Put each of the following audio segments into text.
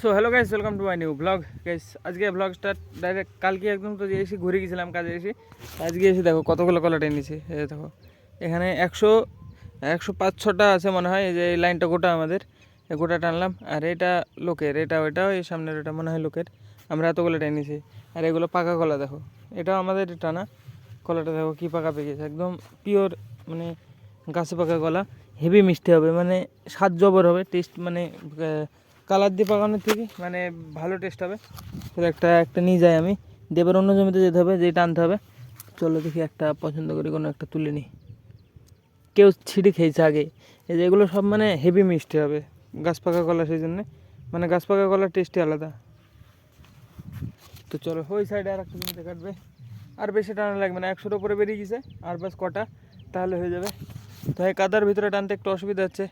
So hello guys welcome to my new blog guys আজকে ব্লগটা direct কালকে একদম তো এসে ঘুরে গেছিলাম কাজে এসে, আজকে এসে দেখো কতগুলো কলা টেনেছি এই দেখো, এখানে একশো একশো পাঁচ ছটা আছে মনে হয় যে এই লাইনটা গোটা আমাদের গোটা টানলাম, আর এটা লোকের, এটা ওইটা এই সামনের ওটা মনে হয় লোকের। আমরা এতগুলো টেনেছি আর এগুলো পাকা কলা দেখো। এটাও আমাদের টানা কলাটা দেখো কী পাকা পেকেছে একদম পিওর মানে গাছে পাকা কলা হেভি মিষ্টি হবে মানে স্বাদ জবর হবে টেস্ট মানে কালার দিয়ে পাকানোর থেকে? মানে ভালো টেস্ট হবে। তো একটা একটা নিয়ে যাই আমি। দিয়ে এবার অন্য জমিতে যেতে হবে যেটা আনতে হবে। চলো দেখি একটা পছন্দ করি কোনো একটা তুলে নিই। কেউ ছিঁড়ে খেয়েছে আগে। এই যে এগুলো সব মানে হেভি মিষ্টি হবে গাছ পাকা কলা সেই জন্যে। মানে গাছ পাকা কলার টেস্টই আলাদা। তো চলো ওই সাইডে আর একটা জমিতে কাটবে। আর বেশি টানা লাগবে না একশোর উপরে বেরিয়ে গেছে। আর বাস কটা তাহলে হয়ে যাবে। তো এই কাদার ভিতরে টানতে একটু অসুবিধা হচ্ছে।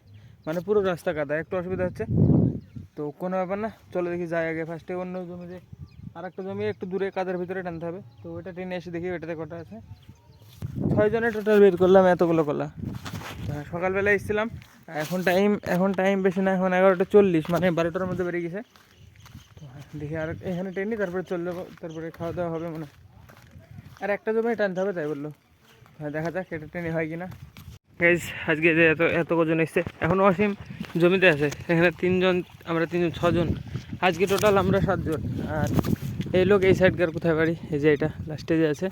মানে পুরো রাস্তা কাদা একটু অসুবিধা হচ্ছে। তো কোনো ব্যাপার না চলে দেখি যাই আগে ফার্স্টে অন্য জমিতে আর একটা জমি একটু দূরে কাদের ভিতরে টানতে হবে। তো ওইটা টেনে এসে দেখি ওইটাতে কটা আছে। ছয় জনের টোটাল বের করলাম এতগুলো কলা সকালবেলা এসেছিলাম এখন টাইম এখন টাইম বেশি না এখন এগারোটা চল্লিশ মানে বারোটার মধ্যে বেরিয়ে গেছে। হ্যাঁ, দেখি আর এখানে টেনি তারপরে চলে যাব তারপরে খাওয়া দাওয়া হবে মনে। আর একটা জমি টানতে হবে তাই বলল। হ্যাঁ দেখা যাক এটা টেনে হয় কি না গাইজ আজকে যে এত এত কজন এসছে? এখন অসীম জমিতে আছে। এখানে তিনজন, আমরা তিনজন, ছজন। আজকে টোটাল আমরা সাতজন। আর এই লোক এই সাইডকার কোথায় বাড়ি? এই যে এটা লাস্টে যে আছে।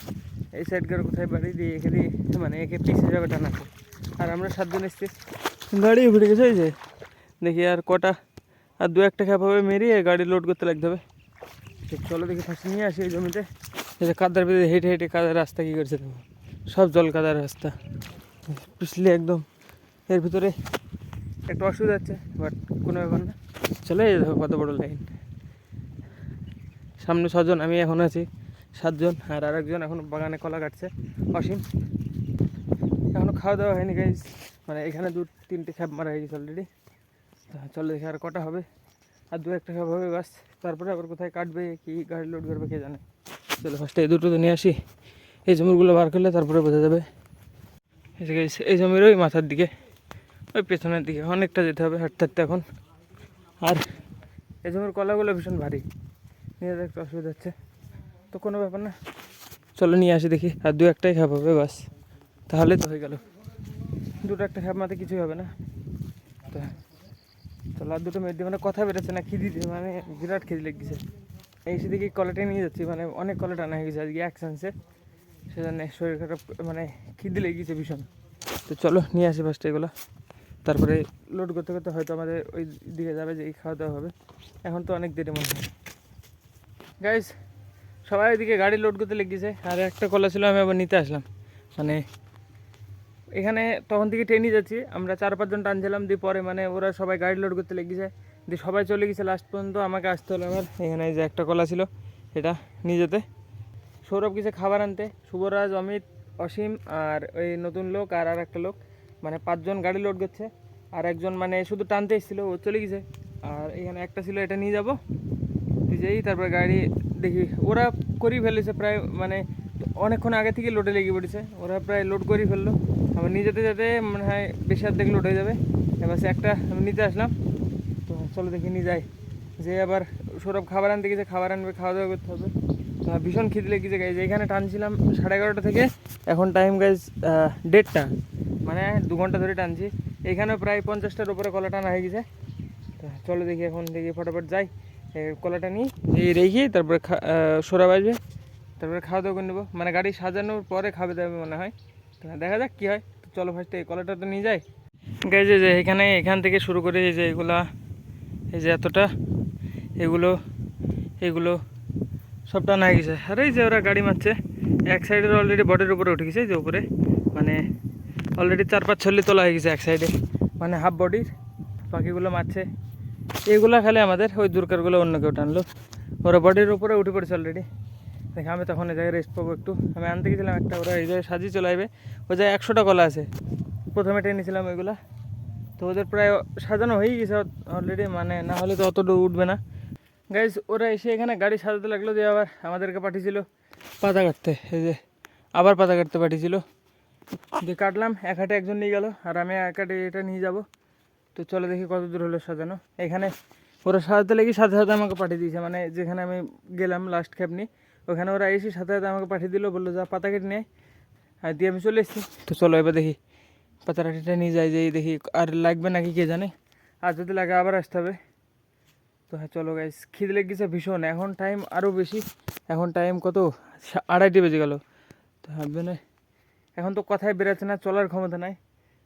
এই সাইডকার কোথায় বাড়ি? দিয়ে এখানে মানে একে পিস হিসাবে টানা আছে। আর আমরা সাতজন এসছি। গাড়ি ঘুরে গেছে এই যে। দেখি আর কটা, আর দু একটা খ্যাপ হবে মেরিয়ে গাড়ি লোড করতে লাগতে হবে। চলো দেখি ফার্স্ট নিয়ে আসি এই জমিতে। কাদার ভিতরে হেঁটে হেঁটে কাদার রাস্তা কী করছে সব জল কাদার রাস্তা। পিছলে একদম এর ভিতরে একটু অসুবিধা হচ্ছে বাট কোনো ব্যাপার না। চলে দেখো কত বড় লাইন সামনে ছজন, আমি এখন আছি, সাতজন, আর আরেকজন এখন বাগানে কলা কাটছে, অসীম। এখনও খাওয়া দাওয়া হয়নি গাইজ মানে এখানে দু, তিনটে খ্যাপ মারা হয়ে গেছে অলরেডি চলে দেখি আর কটা হবে। আর দু একটা খ্যাপ হবে, বাস। তারপরে আবার কোথায় কাটবে, কি গাড়ি লোড করবে, কে জানে। চলো ফার্স্টে এই দুটো তো নিয়ে আসি। এই জমিগুলো বার করলে তারপরে বোঝা যাবে। এই জমির ওই মাথার দিকে, ওই পেছনের দিকে, অনেকটা যেতে হবে হাঁটতে হাঁটতে এখন। আর এই জমির কলাগুলো ভীষণ ভারী, নিয়ে যেতে একটু অসুবিধা হচ্ছে। তো কোনো ব্যাপার না, চলো নিয়ে আসি দেখি, আর দু একটাই খাপ হবে বাস। তাহলে তো হয়ে গেল। দুটো একটা খাপ মাথায় কিছুই হবে না। তো, চলো আর দুটো মেয়ের দিয়ে মানে কথা বেরোচ্ছে না, খিদি দিয়ে মানে বিরাট খিদি লেগেছে। এই সেদিকে কলাটা নিয়ে যাচ্ছি মানে অনেক কলা টানা হয়ে গেছে আজকে এক চান্সে সেজন্য শরীর খারাপ মানে খিদে লেগে গেছে ভীষণ। তো চলো, নিয়ে আসি ফার্স্ট এগুলো। তারপরে লোড করতে করতে হয়তো আমাদের ওই দিকে যাবে যে এই খাওয়া দাওয়া হবে। এখন তো অনেক দেরি মনে হয়। গাইজ সবাই ওইদিকে গাড়ি লোড করতে লেগেছে আর একটা কলা ছিল আমি আবার নিতে আসলাম। মানে এখানে তখন থেকে ট্রেনই যাচ্ছি। আমরা চার পাঁচজন টানছিলাম, দিয়ে পরে মানে ওরা সবাই গাড়ি লোড করতে লেগেছে দিয়ে সবাই চলে গেছে লাস্ট পর্যন্ত আমাকে আসতে হলো আবার এখানে যে একটা কলা ছিল এটা নিয়ে যেতে। সৌরভ গেছে খাবার আনতে। শুভরাজ, অমিত, অসীম আর ওই নতুন লোক আর আর একটা লোক। মানে পাঁচজন গাড়ি লোড করছে। আর একজন মানে শুধু টানতে এসেছিল, ও চলে গেছে। আর এখানে একটা ছিল, এটা নিয়ে যাব। যেই তারপর গাড়ি দেখি, ওরা করেই ফেলেছে প্রায় মানে অনেকক্ষণ আগে থেকে লোডে লেগে পড়েছে। ওরা প্রায় লোড করেই ফেলল। আবার নিয়ে যেতে যেতে মনে হয় বেশি অর্ধেক লোড হয়ে যাবে। এবার সে একটা আমি নিতে আসলাম। তো চলো দেখি নিয়ে যাই। যে আবার সৌরভ খাবার আনতে গেছে, খাবার আনবে খাওয়া দাওয়া করতে হবে। ভীষণ খিদে লেগেছে গাইজ এখানে টানছিলাম সাড়ে এগারোটা থেকে। এখন টাইম গাইজ দেড়টা। মানে দু ঘণ্টা ধরে টানছি। এখানেও প্রায় পঞ্চাশটার উপরে কলা টানা হয়ে গেছে। চলো দেখি এখন দেখি ফটাফট যাই। কলাটা নিই। এই রেখে তারপরে আহ, সৌরভ তারপরে খাওয়া দাওয়া করে নেব। মানে গাড়ি সাজানোর পরে খাবে দাবে মনে হয়। দেখা যাক কী হয়। চলো ফার্স্টে এই কলাটা তো নিয়ে যাই। গাইজ যে এখানে এখান থেকে শুরু করে এই যে এগুলা এই যে এতটা এগুলো এগুলো সব টানা হয়ে গেছে। আর এই যে ওরা গাড়ি মারছে, এক সাইডের অলরেডি বডির উপরে উঠে গেছে যে উপরে। মানে অলরেডি চার পাঁচ ছল্লি তোলা হয়ে গেছে এক সাইডে মানে হাফ বডির বাকিগুলো মারছে। এইগুলো খালি আমাদের, ওই দূরকারগুলো অন্য কেউ টানলো। ওরা বডির উপরে উঠে পড়েছে অলরেডি দেখে আমি তখন এই জায়গায় রেস্ট পাবো একটু। আমি আনতে গেছিলাম একটা, ওরা এই জায়গায় সাজিয়ে চলে আসবে। ওই জায়গায় একশোটা কলা আছে। প্রথমে টেনেছিলাম ওইগুলা। তো ওদের প্রায় সাজানো হয়ে গেছে অলরেডি মানে না হলে তো অতটা উঠবে না। গাইজ ওরা এসে এখানে গাড়ি সাজাতে লাগল দিয়ে আবার আমাদেরকে পাঠিয়েছিল পাতা কাটতে। এই যে, আবার পাতা কাটতে পাঠিয়েছিল। দিয়ে কাটলাম, এক হাটে একজন নিয়ে গেল আর আমি এক হাটে এটা নিয়ে যাব। তো চলো দেখি কত দূর হলো সাজানো। এখানে ওরা সাজাতে লেগে সাথে সাথে আমাকে পাঠিয়ে দিয়েছে। মানে যেখানে আমি গেলাম লাস্ট ক্যাব নিয়ে, ওখানে ওরা এসে সাথে সাথে আমাকে পাঠিয়ে দিল, বলল, যা পাতা কেটে নেয় আর দিয়ে আমি চলে এসেছি। তো চলো এবার দেখি পাতা কাটিটা নিয়ে যাই যাই দেখি আর লাগবে নাকি কে জানে। আর যদি লাগে আবার আসতে হবে। তো হ্যাঁ চলো গাইস খিদে লেগেছে ভীষণ, এখন টাইম আরও বেশি, এখন টাইম কত? আড়াইটে বেজে গেল। তো ভাববেন এখন তো কথায় বেরোচ্ছে না, চলার ক্ষমতা নাই।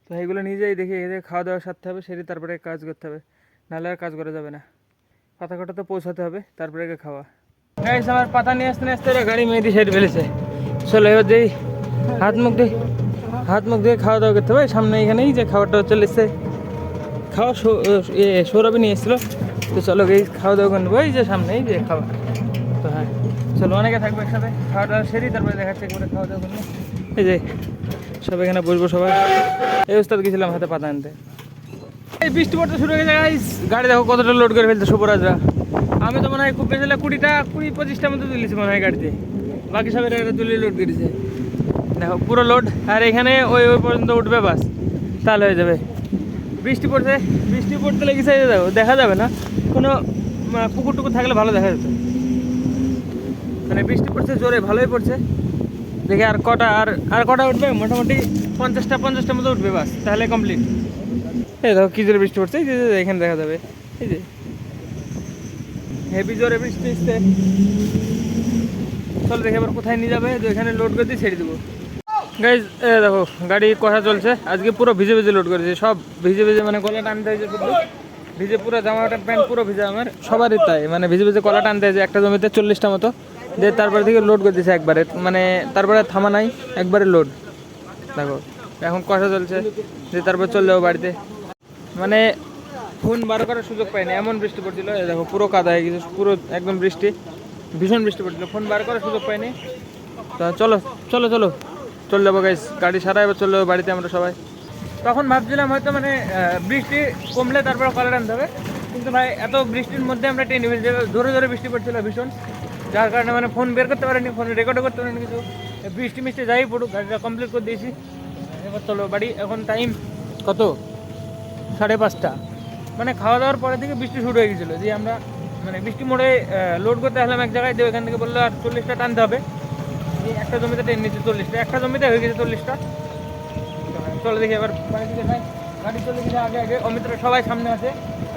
তো এগুলো নিজেই দেখে এদের খাওয়া দাওয়া সারতে হবে সেটি তারপরে কাজ করতে হবে। নাহলে আর কাজ করা যাবে না। পাতা কটা তো পৌঁছাতে হবে, তারপরে খাওয়া। গাইস আমার পাতা নিয়ে আসতে আসতে ওরা গাড়ি মেয়েটি সেট ফেলেছে চলো এবার যেই হাত মুখ দিয়ে হাত মুখ দিয়ে খাওয়া দাওয়া করতে হবে। সামনে এখানেই যে খাবারটা চলে এসছে খাওয়া সৌরভে নিয়ে এসেছিল। তো চলো এই খাওয়া দাওয়া করে নেব। এই যে সামনেই যে খাবার তো হ্যাঁ চলো অনেকে থাকবে একসাথে। খাওয়া দাওয়া সেরি তারপরে দেখাচ্ছে, একবারে খাওয়া দাওয়া করলে এই যে, সব এখানে বসবো সবাই। এই ওস্তাদ গেছিলাম হাতে পাতা আনতে। এই বৃষ্টি পড়তে শুরু হয়ে গেছে গাইস গাড়ি দেখো কতটা লোড করে ফেলছে শুভরাজরা আমি তো মনে হয় খুব বেশি কুড়িটা, কুড়ি পঁচিশটার মতো তুলেছি মনে হয় গাড়িতে। বাকি সব এটা তুলে লোড করেছে। দেখো, পুরো লোড আর এখানে ওই ওই পর্যন্ত উঠবে বাস। তাহলে হয়ে যাবে। বৃষ্টি পড়ছে, বৃষ্টি পড়তে লেগেছে দেখো, দেখা যাবে না? কোনো পুকুর টুকুর থাকলে ভালো দেখা যেত। মানে বৃষ্টি পড়ছে, জোরে ভালোই পড়ছে। দেখি আর কটা, আর আর কটা উঠবে? মোটামুটি পঞ্চাশটা, পঞ্চাশটার মতো উঠবে বাস, তাহলে কমপ্লিট এই দেখো কী জোরে বৃষ্টি পড়ছে, এই যে এখানে দেখা যাবে। এই যে। হেভি জোরে বৃষ্টি এসছে চল দেখি এবার কোথায় নিয়ে যাবে, তো এখানে লোড করে দিয়ে ছেড়ে দেবো। গাইজ এ দেখো, গাড়ি কষা চলছে। আজকে পুরো ভিজে ভিজে লোড করেছে, সব ভিজে ভিজে মানে গলা টানতে হয়েছে ভিজে পুরো জামাটা প্যান্ট পুরো ভিজে আমার। সবারই তাই মানে ভিজে ভিজে গলা টানতে হয়েছে একটা জমিতে চল্লিশটা মতো। দিয়ে তারপরে থেকে লোড করে দিয়েছে একবারে। মানে তারপরে থামা নাই, একবারে লোড দেখো, এখন কষা চলছে, দিয়ে তারপর চলে যাব বাড়িতে। মানে ফোন বার করার সুযোগ পাইনি, এমন বৃষ্টি পড়ছিল দেখো, পুরো কাদা হয়ে গেছে, পুরো একদম বৃষ্টি, ভীষণ বৃষ্টি পড়ছিল। ফোন বার করার সুযোগ পাইনি। তা চলো চলো চলো। চলে যাব গাইস গাড়ি সারা এবার চলে যাব বাড়িতে আমরা সবাই। তখন ভাবছিলাম হয়তো মানে বৃষ্টি কমলে তারপর কলার আনতে হবে। কিন্তু ভাই, এত বৃষ্টির মধ্যে আমরা ট্রেনে ধরে জোরে বৃষ্টি পড়ছিল ভীষণ। যার কারণে মানে ফোন বের করতে পারিনি ফোন রেকর্ডও করতে পারিনি কিছু। বৃষ্টি মিষ্টি যাই পড়ুক, গাড়িটা কমপ্লিট করে দিয়েছি। এবার চলো বাড়ি, এখন টাইম কত? সাড়ে পাঁচটা। মানে খাওয়া দাওয়ার পরে থেকে বৃষ্টি শুরু হয়ে গেছিল, যে আমরা মানে বৃষ্টি মোড়ে লোড করতে আসলাম এক জায়গায়, দিয়ে ওখান থেকে বলল আর চল্লিশটা টানতে হবে। একটা জমিতে টেন নিচ্ছে চল্লিশটা, একটা জমিতে হয়ে গেছে চল্লিশটা। চলো দেখি, এবার বাড়ি দিকে যাই গাড়ি চলে গেছে আগে আগে। অমিত্র সবাই সামনে আছে।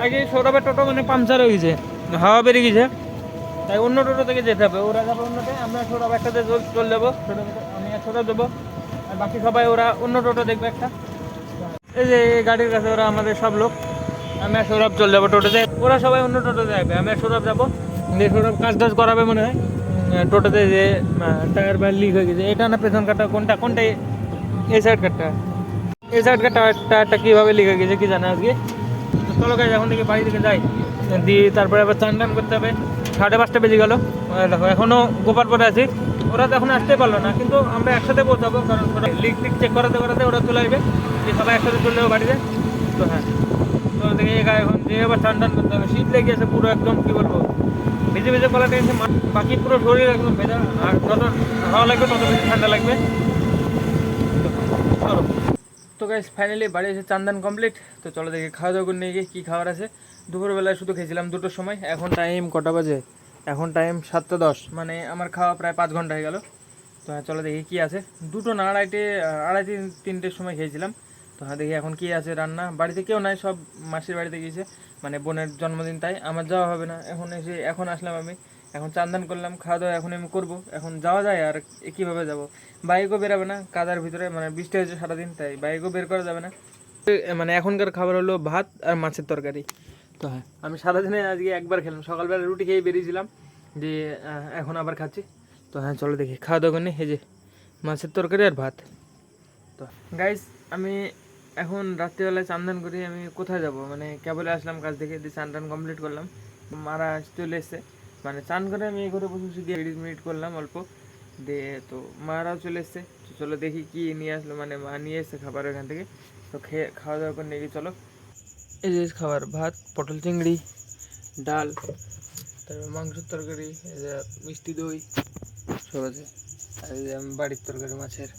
আগে সৌরভের টোটো মানে পাংচার হয়ে গেছে, হাওয়া বেরিয়ে গেছে। তাই অন্য টোটো থেকে যেতে হবে, ওরা যাবে অন্যতে আমরা সৌরভ একসাথে চল- যাব ছোটো আমি আর সৌরভ দেবো আর বাকি সবাই ওরা অন্য টোটো দেখবে একটা। এই যে গাড়ির কাছে ওরা আমাদের সব লোক, আমি সৌরভ চলে যাব টোটোতে। ওরা সবাই অন্য টোটোতে যাবে, আমি আর সৌরভ যাব। দিয়ে সৌরভ কাজ টাজ করাবে মনে হয় টোটোতে যে টায়ার ব্যাল লিক হয়ে গেছে, এটা না পেছন কাটটা কোনটা কোনটা, এই সাইড কাটটা এই কাটটা টায়ারটা কীভাবে হয়ে গেছে কি জানে আজকে? চলো গাছ এখন থেকে বাড়ি থেকে যাই। দিয়ে তারপরে আবার চান টান করতে হবে। সাড়ে পাঁচটা বেজে গেলো। দেখো এখনও গোপালপুরে আছি। ওরা তো এখন আসতে পারল না, কিন্তু আমরা একসাথে পৌঁছাবো, কারণ ওরা লিক টিক চেক করাতে করাতে ওরা চলে আসবে। দিয়ে সবাই একসাথে চলে বাড়িতে। তো হ্যাঁ। তো দেখে এই এখন যে এবার চান টান করতে হবে। শীত লেগে আছে পুরো একদম, কী বলব? ভিজে ভিজে কলা টেনছে বাকি পুরো শরীর একদম ভেজা। আর যত হাওয়া লাগবে, তত বেশি ঠান্ডা লাগবে। চলো। তো গাইস ফাইনালি বাড়ি এসে চান্দান কমপ্লিট তো চলো দেখি খাওয়া দাওয়া করে নিয়ে গিয়ে কী খাবার আছে। দুপুরবেলায় শুধু খেয়েছিলাম দুটোর সময়, এখন টাইম কটা বাজে? এখন টাইম সাতটা দশ। মানে আমার খাওয়া প্রায় পাঁচ ঘণ্টা হয়ে গেল। তো হ্যাঁ চলো দেখি কী আছে। দুটো না, আড়াইটে, আড়াই তিন, তিনটের সময় খেয়েছিলাম। তো হ্যাঁ দেখি এখন কী আছে রান্না। বাড়িতে কেউ নাই, সব মাসির বাড়িতে গিয়েছে। মানে বোনের জন্মদিন তাই, আমার যাওয়া হবে না। এখন এসে, এখন আসলাম আমি। এখন চান্দান করলাম খাওয়া দাওয়া এখন আমি করব। এখন যাওয়া যায় আর কীভাবে যাব? বাইকও বেরাবে না, কাদার ভিতরে মানে বৃষ্টি হয়েছে সারাদিন, তাই বাইকও বের করা যাবে না। মানে এখনকার খাবার হলো ভাত আর মাছের তরকারি। তো হ্যাঁ আমি সারাদিনে আজকে একবার খেলাম। সকালবেলা রুটি খেয়ে বেরিয়েছিলাম যে এখন আবার খাচ্ছি। তো হ্যাঁ চলো দেখি খাওয়া দাওয়া করে যে, মাছের তরকারি আর ভাত। তো গাইস আমি এখন রাত্রিবেলায় চান্দান করি, আমি কোথায় যাব? মানে কেবলে আসলাম কাজ থেকে, দিয়ে চান কমপ্লিট করলাম। মারা চলে এসছে। মানে চান করে আমি এই ঘরে বসে বসে দিয়ে এডিট মিনিট করলাম অল্প। দিয়ে তো মারাও চলে এসছে। চলো দেখি কি নিয়ে আসলো। মানে মা নিয়ে এসছে খাবার ওখান থেকে। তো খেয়ে, খাওয়া দাওয়া করে নিয়ে গিয়ে চলো। এই যে খাবার, ভাত, পটল চিংড়ি, ডাল, তারপর মাংসের তরকারি মিষ্টি দই, সব আছে। আর এই যে আমি বাড়ির তরকারি, মাছের।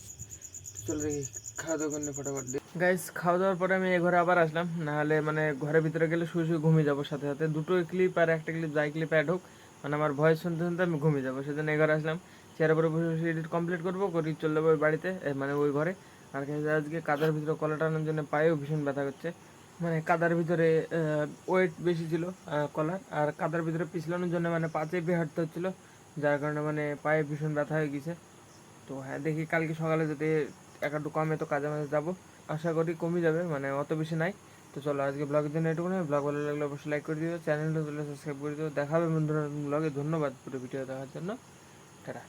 চলো দেখি, খাওয়া দাওয়া করে ফটাফট দিয়ে। গাইস খাওয়া দাওয়ার পরে আমি এই ঘরে আবার আসলাম। নাহলে মানে ঘরের ভিতরে গেলে শুয়ে শুয়ে ঘুমিয়ে যাব সাথে সাথে। দুটো ক্লিপ আর একটা ক্লিপ যাই ক্লিপ অ্যাড হোক। মানে আমার ভয়েস শুনতে শুনতে আমি ঘুমিয়ে যাব। সেজন্য এই ঘরে আসলাম। চেয়ারের উপরে বসে বসে এডিট কমপ্লিট করব, করি চলে যাব ওই বাড়িতে মানে ওই ঘরে। আর আজকে কাদার ভিতরে কলা টানার জন্য পায়েও ভীষণ ব্যথা করছে। মানে কাদার ভিতরে ওয়েট বেশি ছিল কলার। আর কাদার ভিতরে পিছলানোর জন্য মানে পা চেপে হাঁটতে হচ্ছিল, যার কারণে মানে পায়ে ভীষণ ব্যথা হয়ে গেছে। তো হ্যাঁ দেখি কালকে সকালে যদি এক একটু কমে তো কাজে মাঝে যাব। আশা করি কমে যাবে মানে অত বেশি নাই। তো চলো আজকে ব্লগের জন্য এটুকু নয় ব্লগ ভালো লাগলে অবশ্যই লাইক করে দিও চ্যানেলটা সাবস্ক্রাইব করে দিও। দেখাবে বন্ধুরা ব্লগে ধন্যবাদ পুরো ভিডিও দেখার জন্য। টাটা।